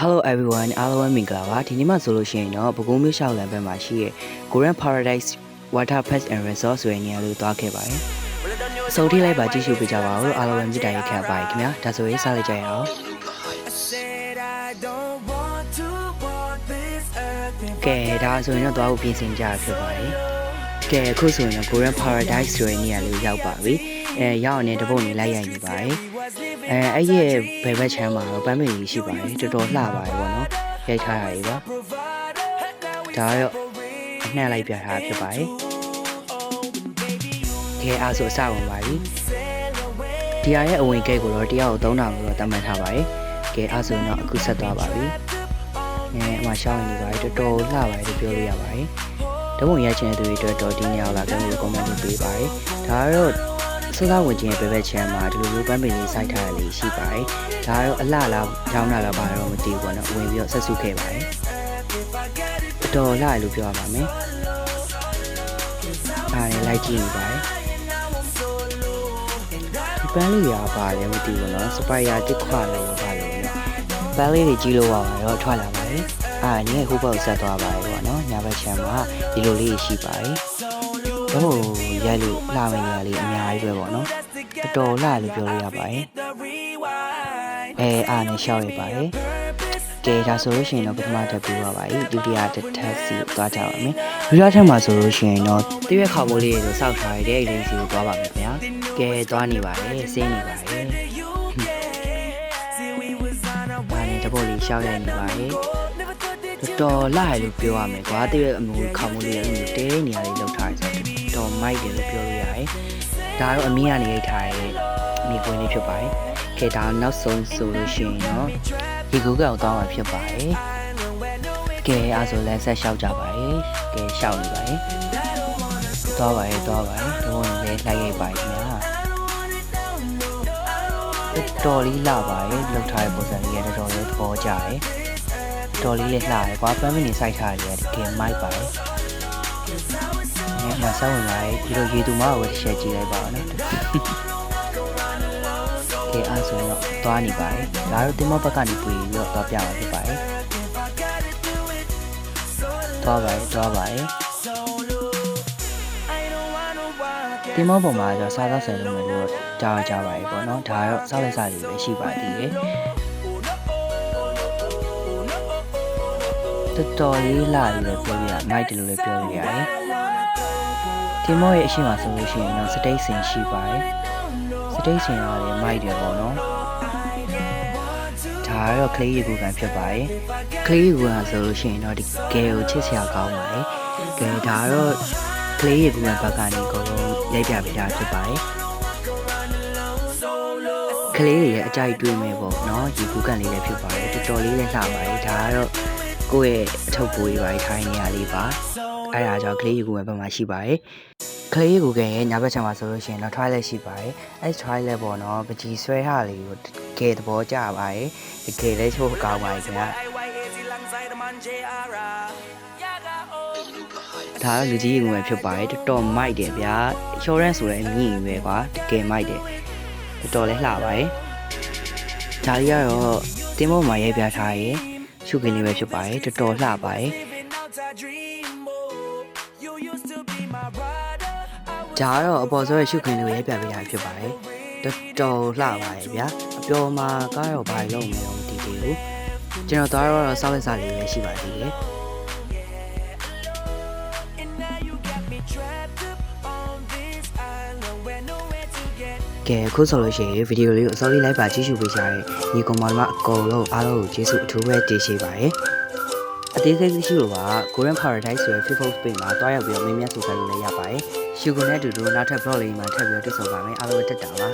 Hello everyone အားလုံးပဲမင်္ဂလာပါဒီနေ့မှဆိုလို့ရှိရင်တော့ဘကုံးမြို့ရှောက်လန်ဘက်မှာရှိတဲ့ Korean Paradise Water Park and Resort ဆိုတဲ့နေရာလေးကိုသွားခဲ့ပါတယ်။စုံထိလိုက်ပါကြည့်ရှုပေးကြပါဦးအားလုံးပဲမြစ်တိုင်ရက်ခံပါခင်ဗျာဒါဆိုရင်စလိုက်ကြရအောင် said I don't want to walk this earth and ကဲဒါဆိုရင်တော့သွားဖို့ပြင်ဆင်ကြရဖြစ်ပါတယ်။ကဲအခုဆိုရင်တော့ Korean Paradise ဆိုတဲ့နေရာလေးကိုရောက်ပါပြီ။ အဲရောက်အောင်လည်းတပုတ်နေလိုက်ရိုက်နေပါတယ် was living အဲအဲ့ရဲ့ဘယ်ဘက်ချမ်းမှာတော့ပန်းပင်ကြီးရှိပါတယ်တော်တော်လှပါတယ်ပေါ့နော်။ရိုက်ထားရည်ပါ provider now we ဒါကတော့အနှံ့လိုက်ပြထားဖြစ်ပါတယ်။ကဲအားဆိုအစဝင်ပါပြီ။ဒီဟာရဲ့အဝင်ဂိတ်ကိုတော့တရားကို3000ကိုတော့တတ်မှတ်ထားပါတယ်။ကဲအားဆိုတော့အခုဆက်သွားပါပြီ။အဲအမှရှောင်းနေပါတယ်တော်တော်လှပါတယ်လို့ပြောလို့ရပါတယ်။တပုံရိုက်ချင်တဲ့သူတွေအတွက်တော့ဒီနေရာကိုလာကြလို့ comment လုပ်ပေးပါတယ်။ဒါကတော့ စကားဝင်ခြင်းရဲ့ဘယ်ဘက်ချမ်းမှာဒီလိုမျိုးပန်းပင်လေးစိုက်ထားရလေးရှိပါတယ်။ဒါကတော့အလှလားကြောင်းလာတော့ဘာတော့မသိဘူးပေါ့နော်။ဝင်ပြီးတော့ဆက်စုခဲ့ပါတယ်။တော်တော်လှရလို့ပြောရပါမယ်။အားလည်းလိုက်ကြည့်နေပါတယ်။ဒီပန်းလေးရာပါလဲမသိဘူးနော်။စပိုင်ယာတစ်ခွာလို့ပါလို့နော်။ပန်းလေးတွေကြီးလို့ပါပါတော့ထွက်လာပါတယ်။အားညဟိုဘက်ဆက်သွားပါတယ်ပေါ့နော်။ညာဘက်ချမ်းမှာဒီလိုလေးရှိပါတယ်။ တော့ရိုက်လို့လှမယ့်နေရာလေးအများကြီးပဲပေါ့နော်။တော်တော်လှလို့ပြောလို့ရပါတယ် the rewind ။အဲအားနဲ့ရှောက်ရပါတယ်။ကဲဒါဆိုလို့ရှိရင်တော့ပထမတစ်ပြီးသွားပါပြီဒုတိယတစ်ထပ်စီသွားကြပါမယ်ဒုတိယထပ်မှာဆိုလို့ရှိရင်တော့တရွက်ခေါမိုးလေးတွေကိုစောက်ထားရတဲ့အိမ်စီကိုသွားပါမယ်ခင်ဗျာကဲသွားနေပါတယ်ဆင်းနေပါတယ် you see we was on a ဘာနဲ့တပုတ်လေးရှောက်ရိုက်နေပါတယ် never thought that တော်တော်လှရလို့ပြောရမယ်ကွာတရွက်အမျိုးခေါမိုးလေးတွေတဲနေရာလေးလောက်ထားရဆိုတော့တော်မိုက်တယ်လို့ပြောလို့ရတယ်ဒါတော့အမင်းကနေရိုက်ထားတဲ့မြေကွင်းလေးဖြစ်ပါတယ်ကဲဒါနောက်ဆုံးဆိုလို့ရှိရင်တော့ဒီကူကောက်သွားမှာဖြစ်ပါတယ်ကဲအားဆိုလဲဆက်လျှောက်ကြပါရယ်ကဲလျှောက်နေပါရယ်သွားပါရယ်သွားပါရယ်ဒီဝင်လေးလိုက်ရိုက်ပါရယ်ခင်ဗျာတော်လေးလှပါရယ်လောက်ထားတဲ့ပုံစံလေးရတော်တော်လေးသဘောကျရယ် တော်လေးလေးလှရယ်ကွာပန်းမင်းနေစိုက်ထားရယ်တကယ်မိုက်ပါရယ်ညမှာစောင်းဝင်ပါရယ်ဒီလိုရေသူမကိုတစ်ချက်ကြည့်လိုက်ပါဦးနော်ကဲအားဆိုတော့သွားနေပါရယ်ဒါတော့တင်မဘက်ကနေပွေပြီးတော့သွားပြမှာဖြစ်ပါရယ်သွားပါရဲ့သွားပါရဲ့ I don't wanna walk တင်မောပေါ်မှာကျတော့စားသောက်ဆိုင်လုပ်မယ်လို့ကြားကြပါရဲ့ပေါ့နော်ဒါကတော့စားလိုက်စားလေးပဲရှိပါသေးတယ် တော်တော်လေးလာပြီးလည်းပြောပြရမိုက်တယ်လို့လည်းပြောလို့ရတယ်တင်မောရဲ့အရှိမဆိုလို့ရှိရင်တော့စတိတ်စင်ရှိပါတယ်စတိတ်စင်ကလည်းမိုက်တယ်ပေါ့နော်ဒါကတော့ကလေးရေကူကန်ဖြစ်ပါတယ်ကလေးရေကူကန်ဆိုလို့ရှိရင်တော့ဒီကဲကိုချစ်စရာကောင်းပါတယ်ကဲဒါကတော့ကလေးရေကူရဘက်ကနေအကုန်လုံးရိုက်ပြပေးတာဖြစ်ပါတယ်ကလေးတွေရဲ့အကြိုက်တွေးမယ်ပေါ့နော်ရေကူကန်လေးလည်းဖြစ်ပါတယ်တော်တော်လေးလည်းလှပါတယ်ဒါကတော့ ကိုယ့်ရဲ့အထုပ်ပိုးကြီးပါထိုင်းနေရလေးပါအဲ့ဒါကြောင့်ကလေးရေကူရဘက်မှာရှိပါတယ်ကလေးရေကူကန်ရဲ့ညာဘက်ခြမ်းမှာဆိုလို့ရှိရင်တော့ toilet ရှိပါတယ်အဲ့ toilet ပေါ့နော်ပကြီးဆွဲထားလေးကိုတကယ်သဘောကျပါတယ်တကယ်လည်းချိုးကောင်းပါတယ်ခင်ဗျာ IYAZ လမ်းဆိုင်တမန် JR ယာဂါအိုဒါကလူကြီးရေငွေဖြစ်ပါတယ်တော်တော်မိုက်တယ်ဗျာ insurance ဆိုလည်းမြင့်ရွယ်ကွာတကယ်မိုက်တယ်တော်တော်လည်းလှပါတယ်ဒါလေးကတော့တင်းမောမှာရိုက်ပြထားရဲ ရှုခင်းလေးပဲဖြစ်ပါတယ်တော်တော်လှပါတယ် living out a dream oh you used to be my brother I was ဒါကတော့အပေါ်ဆိုရဲ့ရှုခင်းလေးကိုရိုက်ပြပေးတာဖြစ်ပါတယ်တော်တော်လှပါတယ်ဗျာအပျော်မှာကားတော့ဘာလို့မလို့မသိသေးဘူးကျွန်တော်သွားတော့စောက်လက်စားလေးပဲရှိပါသေးတယ် ကဲအခုဆိုလို့ရှိရင်ဗီဒီယိုလေးကိုအစောလေးလိုက်ပါကြည့်ရှုပေးကြတဲ့ညီကောင်မတို့အကုန်လုံးအားလုံးကိုကျေးဇူးအထူးပဲတင်ရှိပါတယ်အသေးစိတ်ရှိလို့ပါ Korean Paradise ဆိုတဲ့ Facebook page မှာတွားရောက်ပြီးတော့မင်းများဆိုကြလို့လည်းရပါတယ်ရှုကုန်တဲ့အတူတူနောက်ထပ် blog လေးမှာထပ်ပြီးတော့တွေ့ဆုံပါမယ်အားလုံးပဲတက်တာပါ